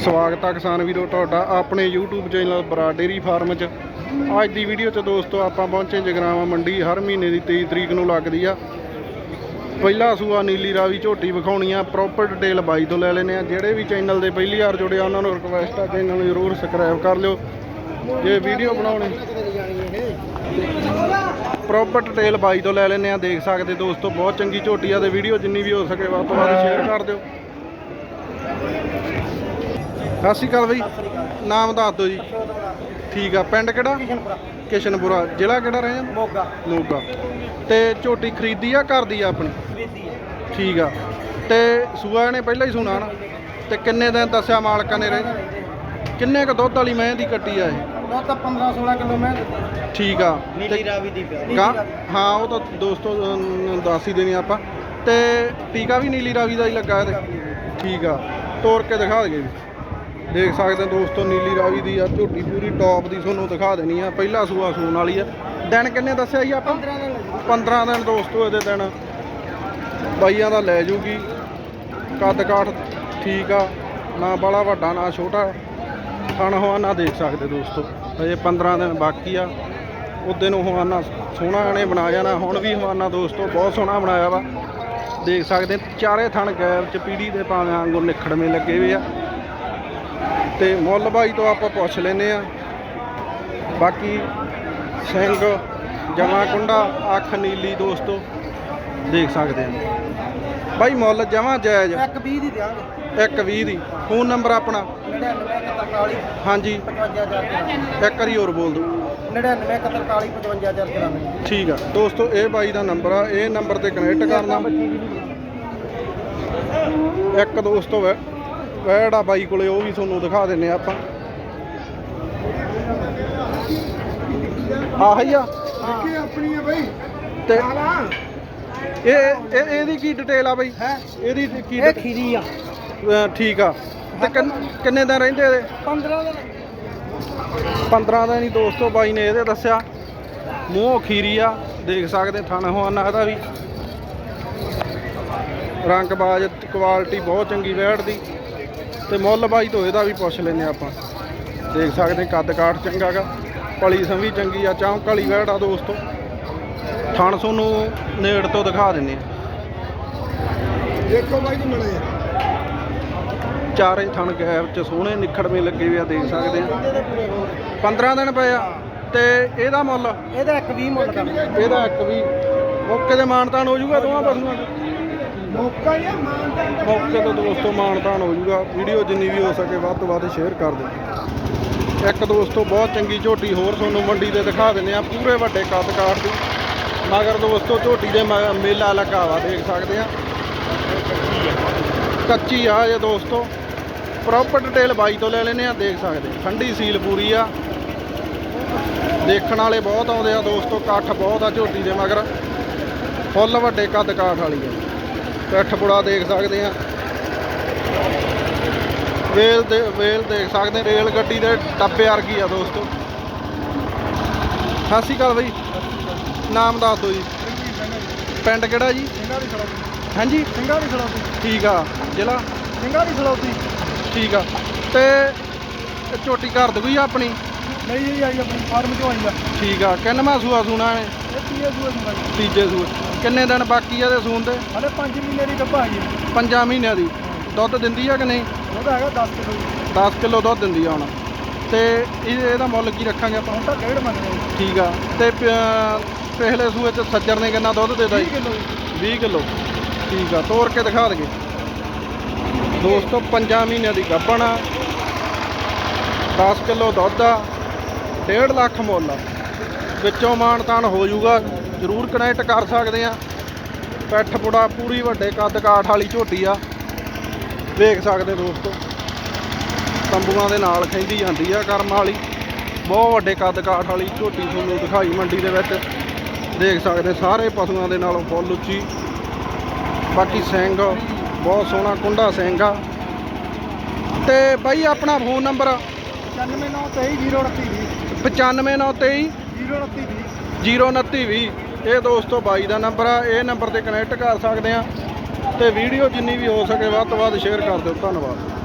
ਸਵਾਗਤ ਆ ਕਿਸਾਨ ਵੀਰੋ ਤੁਹਾਡਾ ਆਪਣੇ YouTube ਚੈਨਲ ਬਰਾ ਡੇਰੀ ਫਾਰਮ 'ਚ। ਅੱਜ ਦੀ ਵੀਡੀਓ 'ਚ ਦੋਸਤੋ ਆਪਾਂ ਪਹੁੰਚੇ ਜਗਰਾਵਾ ਮੰਡੀ, ਹਰ ਮਹੀਨੇ ਦੀ 23 ਤਰੀਕ ਨੂੰ ਲੱਗਦੀ ਆ। ਪਹਿਲਾ ਸੂਆ ਨੀਲੀ ਰਾਵੀ ਝੋਟੀ ਵਿਖਾਉਣੀ ਆ ਪ੍ਰੋਪਰ ਡਿਟੇਲ ਬਾਈ ਤੋਂ ਲੈ ਲੈਨੇ ਆ। ਜਿਹੜੇ ਵੀ ਚੈਨਲ ਦੇ ਪਹਿਲੀ ਵਾਰ ਜੁੜੇ ਆ, ਉਹਨਾਂ ਨੂੰ ਰਿਕਵੈਸਟ ਆ ਚੈਨਲ ਨੂੰ ਜ਼ਰੂਰ ਸਬਸਕ੍ਰਾਈਬ ਕਰ ਲਿਓ। ਜੇ ਵੀਡੀਓ ਬਣਾਉਣੀ ਪ੍ਰੋਪਰ ਡਿਟੇਲ ਬਾਈ ਤੋਂ ਲੈ ਲੈਨੇ ਆ। ਦੇਖ ਸਕਦੇ ਦੋਸਤੋ, ਬਹੁਤ ਚੰਗੀ ਝੋਟੀ ਆ ਤੇ ਵੀਡੀਓ ਜਿੰਨੀ ਵੀ ਹੋ ਸਕੇ ਵੱਧ ਤੋਂ ਵੱਧ ਸ਼ੇਅਰ ਕਰ ਦਿਓ। ਸਤਿ ਸ਼੍ਰੀ ਅਕਾਲ ਬਈ। ਨਾਮ ਦੱਸ ਦਿਓ ਜੀ। ਠੀਕ ਆ ਪਿੰਡ ਕਿਹੜਾ? ਕਿਸ਼ਨਪੁਰਾ। ਜ਼ਿਲ੍ਹਾ ਕਿਹੜਾ ਰਹੇ ਮੋਗਾ। ਮੋਗਾ। ਤੇ ਝੋਟੀ ਖਰੀਦੀ ਆ ਘਰ ਦੀ ਆ ਆਪਣੀ? ਖਰੀਦੀ ਠੀਕ ਆ। ਤੇ ਸੂਆ ਨੇ ਪਹਿਲਾਂ ਹੀ ਸੁਣਾ ਨਾ। ਤੇ ਕਿੰਨੇ ਦਿਨ ਦੱਸਿਆ ਮਾਲਕਾਂ ਨੇ ਰਹੇ? ਕਿੰਨੇ ਕ ਦੁੱਧ ਵਾਲੀ ਮੈਂ ਦੀ ਕੱਟੀ ਆ ਇਹ? ਉਹ ਤਾਂ 15 16 ਕਿਲੋ ਮੈਂ ਠੀਕ ਆ। ਨੀਲੀ ਰਾਵੀ ਦੀ ਪਿਆ। ਗਾ ਹਾਂ ਉਹ ਤਾਂ ਦੋਸਤੋ ਦੱਸ ਹੀ ਦੇਣੀ ਆਪਾਂ। ਤੇ ਟੀਕਾ ਵੀ ਨੀਲੀ ਰਾਵੀ ਦਾ ਹੀ ਲੱਗਾ ਇਹਦੇ। ਠੀਕ ਆ। ਤੋੜ ਕੇ ਦਿਖਾ ਦਈਏ। ਵੀ ਦੇਖ ਸਕਦੇ ਹੋ ਦੋਸਤੋ ਨੀਲੀ ਰਾਵੀ ਦੀ ਆ ਝੋਟੀ ਪੂਰੀ ਟੌਪ ਦੀ ਤੁਹਾਨੂੰ ਦਿਖਾ ਦੇਣੀ ਆ। ਪਹਿਲਾ ਸੂਆ ਸੂਣ ਵਾਲੀ ਆ। ਦਿਨ ਕਿੰਨੇ ਦੱਸਿਆ ਜੀ ਆਪਾਂ? 15 ਦਿਨ 15 ਦਿਨ ਦੋਸਤੋ ਇਹਦੇ ਦਿਨ। ਬਾਈਆਂ ਦਾ ਲੈ ਜੂਗੀ। ਕੱਦ ਕਾਠ ਠੀਕ ਆ। ਨਾ ਬੜਾ ਵੱਡਾ ਨਾ ਛੋਟਾ। ਥਣ ਹਵਾਨਾ ਦੇਖ ਸਕਦੇ ਦੋਸਤੋ। ਅਜੇ 15 ਦਿਨ ਬਾਕੀ ਆ। ਉਹਦੇ ਨੂੰ ਹਵਾਨਾ ਸੋਹਣਾ ਇਹਨੇ ਬਣਾ ਜਾਣਾ। ਹੁਣ ਵੀ ਹਵਾਨਾ ਦੋਸਤੋ ਬਹੁਤ ਸੋਹਣਾ ਬਣਾਇਆ ਵਾ। ਦੇਖ ਸਕਦੇ ਚਾਰੇ ਥਣ ਗੈਬ ਚ ਪੀੜੀ ਦੇ ਭਾਵੇਂ ਵਾਂਗੂ ਨਿਖੜਵੇਂ ਲੱਗੇ ਹੋਏ ਆ। ਤੇ ਮੁੱਲ ਬਾਈ ਤੋਂ ਆਪਾਂ ਪੁੱਛ ਲੈਨੇ ਆ ਬਾਕੀ ਸਿੰਘ ਜਮਾ ਕੁੰਡਾ ਅੱਖ ਨੀਲੀ ਦੋਸਤੋ ਦੇਖ ਸਕਦੇ ਆ ਬਾਈ ਮੁੱਲ ਜਮਾ ਜਾਇਜ਼। ਇੱਕ 20 ਦੀ ਦਿਆਂਗੇ। 120 ਦੀ। ਫੋਨ ਨੰਬਰ ਆਪਣਾ? 99 ਹਾਂਜੀ। 55000 ਇੱਕ ਵਾਰੀ ਹੋਰ ਬੋਲ ਦਿਓ। 99 41 55000 ਠੀਕ ਆ। ਦੋਸਤੋ ਇਹ ਬਾਈ ਦਾ ਨੰਬਰ ਆ। ਇਹ ਨੰਬਰ ਤੇ ਕਨੈਕਟ ਕਰਨਾ। ਇੱਕ ਦੋਸਤੋ ਵੈੜਾ ਬਾਈ ਕੋਲੇ ਉਹ ਵੀ ਤੁਹਾਨੂੰ ਦਿਖਾ ਦਿੰਨੇ ਆ ਆਪਾਂ। ਆਹੀ ਆ। ਕੀ ਆਪਣੀ ਹੈ ਬਈ। ਤੇ ਇਹ ਇਹ ਇਹਦੀ ਕੀ ਡਿਟੇਲ ਆ ਬਾਈ? ਹੈ? ਇਹਦੀ ਕੀ ਇਹ detail- ਖੀਰੀ ਆ। ਅਹ ਠੀਕ ਆ। ਤੇ ਕਿੰਨ- ਕਿੰਨੇ ਦਿਨ ਰਹਿੰਦੇ ਇਹਦੇ? 15 ਦਿਨ। 15 ਦਿਨ ਹੀ ਦੋਸਤੋ ਬਾਈ ਨੇ ਇਹਦੇ ਦੱਸਿਆ। ਮੂੰਹ ਖੀਰੀ ਆ ਦੇਖ ਸਕਦੇ ਥਣ ਹਵਾਨਾ ਇਹਦਾ ਵੀ। ਰੰਗ ਬਾਜ ਕੁਆਲਿਟੀ ਬਹੁਤ ਚੰਗੀ ਵੈੜ ਦੀ। ਤੇ ਮੁੱਲ ਬਾਈ ਤੋਂ ਇਹਦਾ ਵੀ ਪੁੱਛ ਲੈਨੇ ਆਪਾਂ। ਦੇਖ ਸਕਦੇ ਕੱਦ ਕਾਠ ਚੰਗਾ ਗਾ ਪਲੀ ਸੰਵੀ ਚੰਗੀ ਆ ਚੌਂਕ ਵਾਲੀ ਵੈੜ ਆ ਦੋਸਤੋ। ਥਣ ਤੁਹਾਨੂੰ ਨੇੜ ਤੋਂ ਦਿਖਾ ਦਿੰਨੇ ਆ ਦੇਖੋ ਬਾਈ ਜੀ ਮੜੇ ਚਾਰੇ ਥਣ ਗੈਪ ਚ ਸੋਹਣੇ ਨਿਖੜਵੇਂ ਲੱਗੇ ਹੋਏ ਆ ਦੇਖ ਸਕਦੇ ਆ 15 ਦਿਨ ਪਏ ਆ ਤੇ ਇਹਦਾ ਮੁੱਲ? ਇਹਦਾ ਇੱਕ 20 ਮੁੱਲ ਕਰ ਇਹਦਾ ਇੱਕ ਵੀ ਮੌਕੇ ਤੇ ਮਾਨਤਾਨ ਹੋ ਜਾਊਗਾ ਦੋਵਾਂ ਪਸ਼ੂਆਂ ਦਾ। ਮੌਕਾ ਹੀ ਆ ਮਾਨਦਾਨ ਦਾ ਮੌਕੇ ਤੇ ਦੋਸਤੋ ਮਾਨਤਾਨ ਹੋ ਜਾਊਗਾ। ਵੀਡੀਓ ਜਿੰਨੀ ਵੀ ਹੋ ਸਕੇ ਵੱਧ ਤੋਂ ਵੱਧ ਸ਼ੇਅਰ ਕਰ ਦਿਓ। ਇੱਕ ਦੋਸਤੋ ਬਹੁਤ ਚੰਗੀ ਝੋਟੀ ਹੋਰ ਤੁਹਾਨੂੰ ਮੰਡੀ ਤੇ ਦਿਖਾ ਦਿੰਦੇ ਆ ਪੂਰੇ ਵੱਡੇ ਕੱਦ ਕਾਠ ਦੀ। ਮਗਰ ਦੋਸਤੋ ਝੋਟੀ ਦੇ ਮੇਲਾ ਲੱਗਾ ਵਾ ਦੇਖ ਸਕਦੇ ਆ ਕੱਚੀ ਆ ਇਹ ਦੋਸਤੋ। ਪ੍ਰੋਪਰ ਡਿਟੇਲ ਬਾਈ ਤੋਂ ਲੈ ਲੈਨੇ ਆ ਦੇਖ ਸਕਦੇ ਠੰਡੀ ਸੀਲ ਪੂਰੀ ਆ। ਦੇਖਣ ਵਾਲੇ ਬਹੁਤ ਆਉਂਦੇ ਆ ਦੋਸਤੋ ਇਕੱਠ ਬਹੁਤ ਆ ਝੋਟੀ ਦੇ ਮਗਰ। ਫੁੱਲ ਵੱਡੇ ਕੱਦ ਕਾਠ ਵਾਲੀ ਆ। ਪਿੱਠ ਪੁੜਾ ਦੇਖ ਸਕਦੇ ਆ ਵੇਲ ਦੇ ਵੇਲ ਦੇਖ ਸਕਦੇ ਰੇਲ ਗੱਡੀ ਦੇ ਟੱਬੇ ਵਰਗੀ ਆ ਦੋਸਤੋ। ਸਤਿ ਸ਼੍ਰੀ ਅਕਾਲ ਬਈ। ਨਾਮ ਦੱਸ ਦਿਓ ਜੀ। ਪਿੰਡ ਕਿਹੜਾ ਜੀ? ਸਿੰਘਾਂ ਦੀ ਸੜੌਤੀ ਹਾਂਜੀ। ਸਿੰਘਾਂ ਦੀ ਸੜੌਤੀ ਠੀਕ ਆ। ਜ਼ਿਲ੍ਹਾ? ਸਿੰਘਾਂ ਦੀ ਸੜੌਤੀ। ਠੀਕ ਆ। ਤੇ ਝੋਟੀ ਘਰ ਦੀ ਆ ਆਪਣੀ? ਨਹੀਂ ਇਹ ਆਈ ਆਪਣੀ ਫਾਰਮ ਚੋਂ ਆਈ ਆ। ਠੀਕ ਆ ਕਿੰਨਵਾਂ ਸੂਆ ਸੂਣਾ ਨੇ ਇਹ ਤੀਏ ਸੂਏ ਨੂੰ ਬਾਈ ਤੀਜੇ ਸੂਏ। ਕਿੰਨੇ ਦਿਨ ਬਾਕੀ ਆ ਦੇ ਸੂਣ ਦੇ? ਹਲੇ 5 ਮਹੀਨੇ ਦੀ ਗੱਭਾ ਹੈਗੀ ਪੰਜਾਂ ਮਹੀਨਿਆਂ ਦੀ। ਦੁੱਧ ਦਿੰਦੀ ਆ ਕਿ ਨਹੀਂ? ਉਹਦਾ ਹੈਗਾ 10 ਕਿਲੋ 10 ਕਿਲੋ ਦੁੱਧ ਦਿੰਦੀ ਆ ਹੁਣ। ਤੇ ਇਹ ਇਹਦਾ ਮੁੱਲ ਕੀ ਰੱਖਾਂਗੇ ਆਪਾਂ? ਹੁਣ ਤਾਂ ਡੇਢ ਮੰਨ ਰਹੇ ਠੀਕ ਆ। ਤੇ ਪ- ਪਿਛਲੇ ਸੂਏ ਚ ਸੱਜਰ ਨੇ ਕਿੰਨਾ ਦੁੱਧ ਦੇਦਾ 20 ਜੀ। Kilo 20 kilo. ਠੀਕ ਆ। ਤੋੜ ਕੇ ਦਿਖਾ ਦਗੇ ਦੋਸਤੋ ਪੰਜਾਂ ਮਹੀਨਿਆਂ ਦੀ ਗੱਭਣ ਆ। 10 ਕਿਲੋ ਦੁੱਧ ਆ। 1.5 ਲੱਖ ਮੁੱਲ ਆ। ਵਿੱਚੋਂ ਮਾਣ ਤਾਣ ਹੋ ਜਾਊਗਾ, ਜ਼ਰੂਰ ਕਨੈਕਟ ਕਰ ਸਕਦੇ ਆ। ਪੈਠ ਪੁੜਾ ਪੂਰੀ ਵੱਡੇ ਕੱਦ ਕਾਠ ਵਾਲੀ ਝੋਟੀ ਆ। ਵੇਖ ਸਕਦੇ ਦੋਸਤੋ, ਤੰਬੂਆਂ ਦੇ ਨਾਲ ਖੈਂਦੀ ਜਾਂਦੀ ਆ ਕਰਮ ਵਾਲੀ। ਬਹੁਤ ਵੱਡੇ ਕੱਦ ਕਾਠ ਵਾਲੀ ਝੋਟੀ ਤੁਹਾਨੂੰ ਦਿਖਾਈ ਮੰਡੀ ਦੇ ਵਿੱਚ। ਦੇਖ ਸਕਦੇ ਸਾਰੇ ਪਸ਼ੂਆਂ ਦੇ ਨਾਲੋਂ ਫੁੱਲ ਉੱਚੀ। ਬਾਕੀ ਸਿੰਘ, ਬਹੁਤ ਸੋਹਣਾ ਕੁੰਡਾ ਸਿੰਘ ਆ। ਤੇ ਬਾਈ ਆਪਣਾ ਫੋਨ ਨੰਬਰ 9923 95923 029 02920 ਇਹ ਦੋਸਤੋ ਬਾਈ ਦਾ ਨੰਬਰ ਆ, ਇਹ ਨੰਬਰ ਤੇ ਕਨੈਕਟ ਕਰ ਸਕਦੇ ਆ ਤੇ ਵੀਡੀਓ ਜਿੰਨੀ ਵੀ ਹੋ ਸਕੇ ਵੱਧ ਤੋਂ ਵੱਧ ਸ਼ੇਅਰ ਕਰ ਦਿਓ। ਧੰਨਵਾਦ।